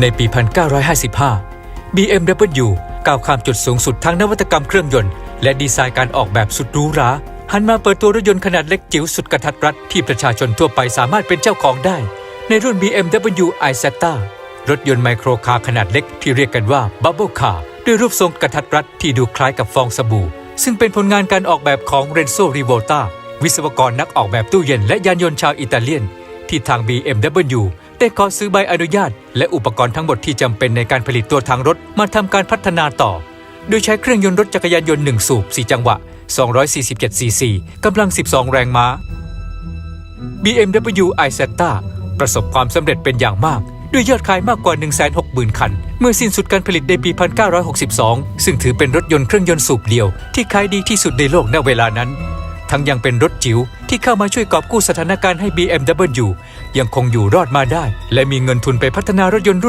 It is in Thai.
ในปี 1955 BMW ก้าวข้ามจุดสูงสุดทางนวัตกรรมเครื่องยนต์ และดีไซน์การออกแบบสุดหรูหรา หันมาเปิดตัวรถยนต์ขนาดเล็กจิ๋วสุดกระทัดรัดที่ประชาชนทั่วไปสามารถเป็นเจ้าของได้ ในรุ่น BMW i z e t a รถยนต์ไมโครคาร์ขนาดเล็กที่เรียกกันว่า Bubble Car ด้วยรูปทรงกระทัดรัดที่ดูคล้ายกับฟองสบู่ ซึ่งเป็นผลงานการออกแบบของเรนโซริโวตาวิศวกรนักออกแบบตู้เย็นและยานยนต์ชาวอิตาเลียน ที่ทาง BMW ได้ขอซื้อใบอนุญาต และอุปกรณ์ทั้งหมดที่จำเป็นในการผลิตตัวทางรถมาทำการพัฒนาต่อ โดยใช้เครื่องยนต์รถจักรยานยนต์ 1 สูบ 4 จังหวะ 247 ซีซีกำลัง 12 แรงม้า BMW i z e t a ประสบความสำเร็จเป็นอย่างมากด้วยยอดขายมากกว่า 160,000 คัน เมื่อสิ้นสุดการผลิตในปี 1962 ซึ่งถือเป็นรถยนต์เครื่องยนต์สูบเดียว ที่ขายดีที่สุดในโลกณเวลานั้น ทั้งยังเป็นรถจิ๋วที่เข้ามาช่วยกอบกู้สถานการณ์ให้ BMW ยังคงอยู่รอดมาได้ และมีเงินทุนไปพัฒนารถยนต์